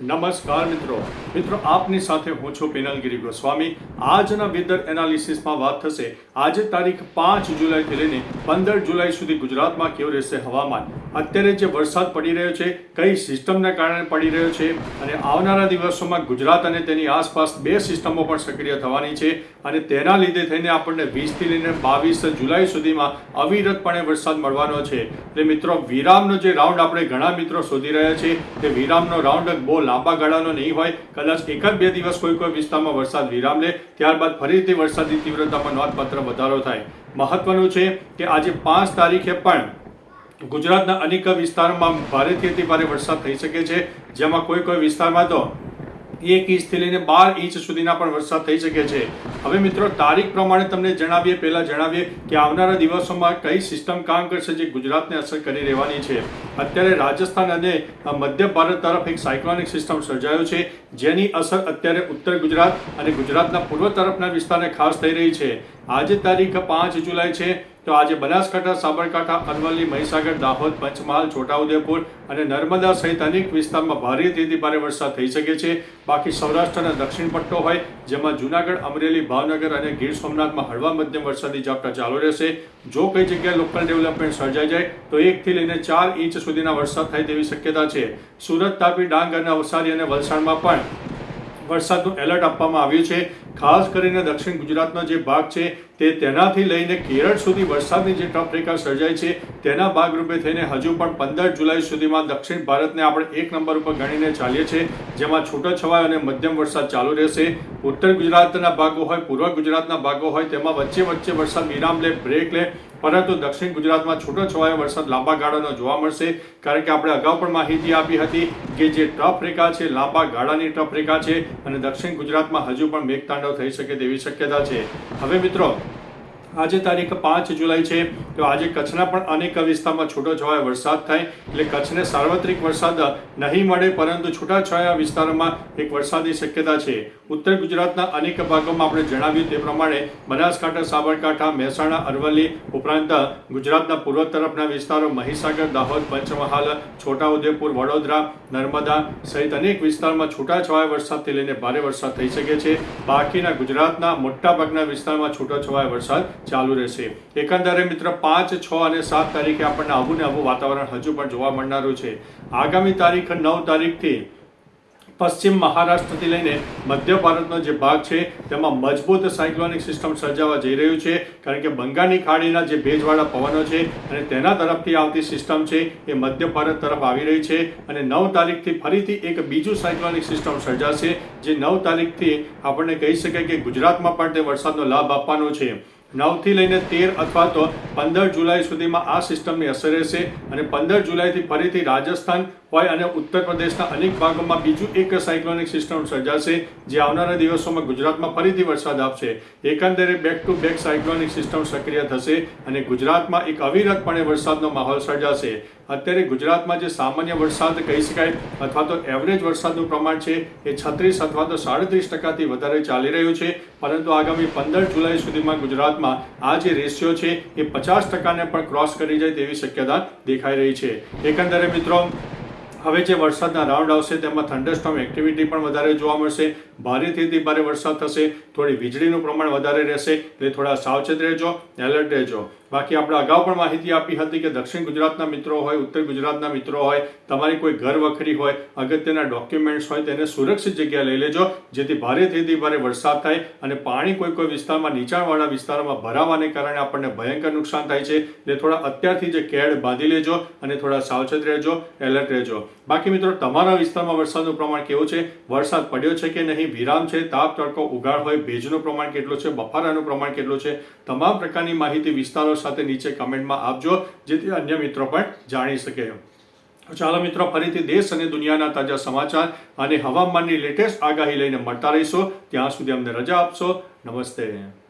નમસ્કાર મિત્રો. મિત્રો, આપની સાથે હું છું પેનલગીરી ગોસ્વામી. આજના વેધર એનાલિસિસમાં વાત થશે. આજે તારીખ પાંચ જુલાઈથી લઈને પંદર જુલાઈ સુધી ગુજરાતમાં કેવું રહેશે હવામાન? અત્યારે જે વરસાદ પડી રહ્યો છે, કઈ સિસ્ટમને કારણે પડી રહ્યો છે અને આવનારા દિવસોમાં ગુજરાત અને તેની આસપાસ બે સિસ્ટમો પણ સક્રિય થવાની છે અને તેના લીધે થઈને આપણને વીસથી લઈને બાવીસ જુલાઈ સુધીમાં અવિરતપણે વરસાદ મળવાનો છે. એટલે મિત્રો, વિરામનો જે રાઉન્ડ આપણે ઘણા મિત્રો શોધી રહ્યા છે, તે વિરામનો રાઉન્ડ બહુ લાંબા ગાળાનો નહીં હોય. કદાચ એક જ બે દિવસ કોઈ કોઈ વિસ્તારમાં વરસાદ વિરામ લે, ત્યારબાદ ફરીથી વરસાદની તીવ્રતામાં નોંધપાત્ર વધારો થાય. મહત્વનું છે કે આજે પાંચ તારીખે પણ ગુજરાતના અનેક વિસ્તારોમાં ભારેથી અતિ ભારે વરસાદ થઈ શકે છે. જેમાં કોઈ કોઈ વિસ્તારમાં તો એક ઇંચથી લઈને બાર ઇંચ સુધીના પણ વરસાદ થઈ શકે છે. હવે મિત્રો, તારીખ પ્રમાણે તમને જણાવીએ, પહેલાં જણાવીએ કે આવનારા દિવસોમાં કઈ સિસ્ટમ કામ કરશે જે ગુજરાતને અસર કરી રહેવાની છે. અત્યારે રાજસ્થાન અને મધ્ય ભારત તરફ એક સાયક્લોનિક સિસ્ટમ સર્જાયો છે. જેની અસર અત્યારે ઉત્તર ગુજરાત અને ગુજરાતના પૂર્વ તરફના વિસ્તારને ખાસ થઈ રહી છે. આજે તારીખ પાંચ જુલાઈ છે. તો આજે બનાસકાંઠા, સાબરકાંઠા, અરવલ્લી, મહીસાગર, દાહોદ, પંચમહાલ, છોટાઉદેપુર અને નર્મદા સહિત અનેક વિસ્તારમાં ભારેથી ભારે વરસાદ થઈ શકે છે. બાકી સૌરાષ્ટ્રના દક્ષિણ પટ્ટો હોય, જેમાં જુનાગઢ, અમરેલી, ભાવનગર અને ગીર સોમનાથમાં હળવા મધ્યમ વરસાદી ઝાપટા ચાલુ રહેશે. જો કઈ જગ્યાએ લોકલ ડેવલપમેન્ટ સર્જાઈ જાય, તો એકથી લઈને ચાર ઇંચ સુધીના વરસાદ થાય તેવી શક્યતા છે. સુરત, તાપી, ડાંગ અને અવસારી અને વલસાડમાં પણ વરસાદનું એલર્ટ આપવામાં આવ્યું છે. ખાસ કરીને દક્ષિણ ગુજરાતનો જે ભાગ છે, તે તેનાથી લઈને કેરળ સુધી વરસાદની જે ટફ રેખા સર્જાય છે, તેના ભાગરૂપે થઈને હજુ પણ પંદર જુલાઈ સુધીમાં દક્ષિણ ભારતને આપણે એક નંબર ઉપર ગણીને ચાલીએ છીએ, જેમાં છૂટોછવાયો અને મધ્યમ વરસાદ ચાલુ રહેશે. ઉત્તર ગુજરાતના ભાગો હોય, પૂર્વ ગુજરાતના ભાગો હોય, તેમાં વચ્ચે વચ્ચે વરસાદ વિરામ લે, બ્રેક લે પરંતુ દક્ષિણ ગુજરાતમાં છૂટોછવાયો વરસાદ લાંબા ગાળાનો જોવા મળશે, કારણ કે આપણે અગાઉ પણ માહિતી આપી હતી કે જે ટફ રેખા છે, લાંબા ગાળાની ટફ રેખા છે અને દક્ષિણ ગુજરાતમાં હજુ પણ મેઘતાંડવ થઈ શકે તેવી શક્યતા છે. હવે મિત્રો આજે તારીખ પાંચ જુલાઈ છે, તો આજે કચ્છના પણ અનેક વિસ્તારમાં છૂટોછવાયા વરસાદ થાય, એટલે કચ્છને સાર્વત્રિક વરસાદ નહીં મળે, પરંતુ છૂટાછવાયા વિસ્તારોમાં એક વરસાદની શક્યતા છે. ઉત્તર ગુજરાતના અનેક ભાગોમાં આપણે જણાવ્યું તે પ્રમાણે બનાસકાંઠા, સાબરકાંઠા, મહેસાણા, અરવલ્લી ઉપરાંત ગુજરાતના પૂર્વ તરફના વિસ્તારો મહીસાગર, દાહોદ, પંચમહાલ, છોટાઉદેપુર, વડોદરા, નર્મદા સહિત અનેક વિસ્તારમાં છૂટાછવાયા વરસાદથી લઈને ભારે વરસાદ થઈ શકે છે. બાકીના ગુજરાતના મોટાભાગના વિસ્તારમાં છૂટોછવાયો વરસાદ ચાલુ રહેશે. એકંદરે મિત્ર, પાંચ, છ અને સાત તારીખે આપણને આવું ને આવું વાતાવરણ હજુ પણ જોવા મળનારું છે. આગામી તારીખ નવ તારીખથી પશ્ચિમ મહારાષ્ટ્રથી લઈને મધ્ય ભારતનો જે ભાગ છે, તેમાં મજબૂત સાયક્લોનિક સિસ્ટમ સર્જાવા જઈ રહ્યું છે. કારણ કે બંગાળની ખાડીના જે ભેજવાળા પવનો છે અને તેના તરફથી આવતી સિસ્ટમ છે, એ મધ્ય ભારત તરફ આવી રહી છે અને નવ તારીખથી ફરીથી એક બીજું સાયક્લોનિક સિસ્ટમ સર્જાશે, જે નવ તારીખથી આપણને કહી શકાય કે ગુજરાતમાં પણ તે વરસાદનો લાભ આપવાનો છે. નવથી લઈને તેર અથવા તો પંદર જુલાઈ સુધીમાં આ સિસ્ટમની અસર રહેશે અને પંદર જુલાઈથી ફરીથી રાજસ્થાન હોય અને ઉત્તર પ્રદેશના અનેક ભાગોમાં બીજું એક સાયક્લોનિક સિસ્ટમ સર્જાશે, જે આવનારા દિવસોમાં ગુજરાતમાં ફરીથી વરસાદ આપશે. એકંદરે back to back cyclonic system સક્રિય થશે અને ગુજરાતમાં એક અવિરતપણે વરસાદનો માહોલ સર્જાશે. અત્યારે ગુજરાતમાં જે સામાન્ય વરસાદ કહી શકાય અથવા તો એવરેજ વરસાદનું પ્રમાણ છે, એ છત્રીસ અથવા તો સાડત્રીસ ટકાથી વધારે ચાલી રહ્યું છે. પરંતુ આગામી પંદર જુલાઈ સુધીમાં ગુજરાતમાં આ જે રેશિયો છે, એ પચાસ ટકાને પણ ક્રોસ કરી જાય તેવી શક્યતા દેખાઈ રહી છે. એકંદરે મિત્રો હવે જે વરસાદના રાઉન્ડ આવશે તેમાં થંડરસ્ટોમ એક્ટિવિટી પણ વધારે જોવા મળશે. ભારેથી ભારે વરસાદ થશે. થોડી વીજળીનું પ્રમાણ વધારે રહેશે. એટલે થોડા સાવચેત રહેજો, એલર્ટ રહેજો. બાકી આપણે અગાઉ પણ માહિતી આપી હતી કે દક્ષિણ ગુજરાતના મિત્રો હોય, ઉત્તર ગુજરાતના મિત્રો હોય, તમારી કોઈ ઘર વખરી હોય, અગત્યના ડોક્યુમેન્ટ્સ હોય, તેને સુરક્ષિત જગ્યાએ લઈ લેજો, જેથી ભારેથી ભારે વરસાદ થાય અને પાણી કોઈ કોઈ વિસ્તારમાં, નીચાણવાળા વિસ્તારોમાં ભરાવાને કારણે આપણને ભયંકર નુકસાન થાય છે. એટલે થોડા અત્યારથી જે કેડ બાંધી લેજો અને થોડા સાવચેત રહેજો, એલર્ટ રહેજો. બાકી મિત્રો, તમારા વિસ્તારમાં વરસાદનું પ્રમાણ કેવું છે? વરસાદ પડ્યો છે કે નહીં? વિરામ છે? તાપ, તડકો, ઉગાડ હોય, ભેજનું પ્રમાણ કેટલું છે? બફારાનું પ્રમાણ કેટલું છે? તમામ પ્રકારની માહિતી વિસ્તારો સાથે નીચે કમેન્ટમાં આપજો, જેથી અન્ય મિત્રો પણ જાણી શકે. ચાલો મિત્રો, ફરીથી દેશ અને દુનિયાના તાજા સમાચાર અને હવામાનની લેટેસ્ટ આગાહી લઈને મળતા રહીશો. ત્યાં સુધી અમને રજા આપશો. નમસ્તે.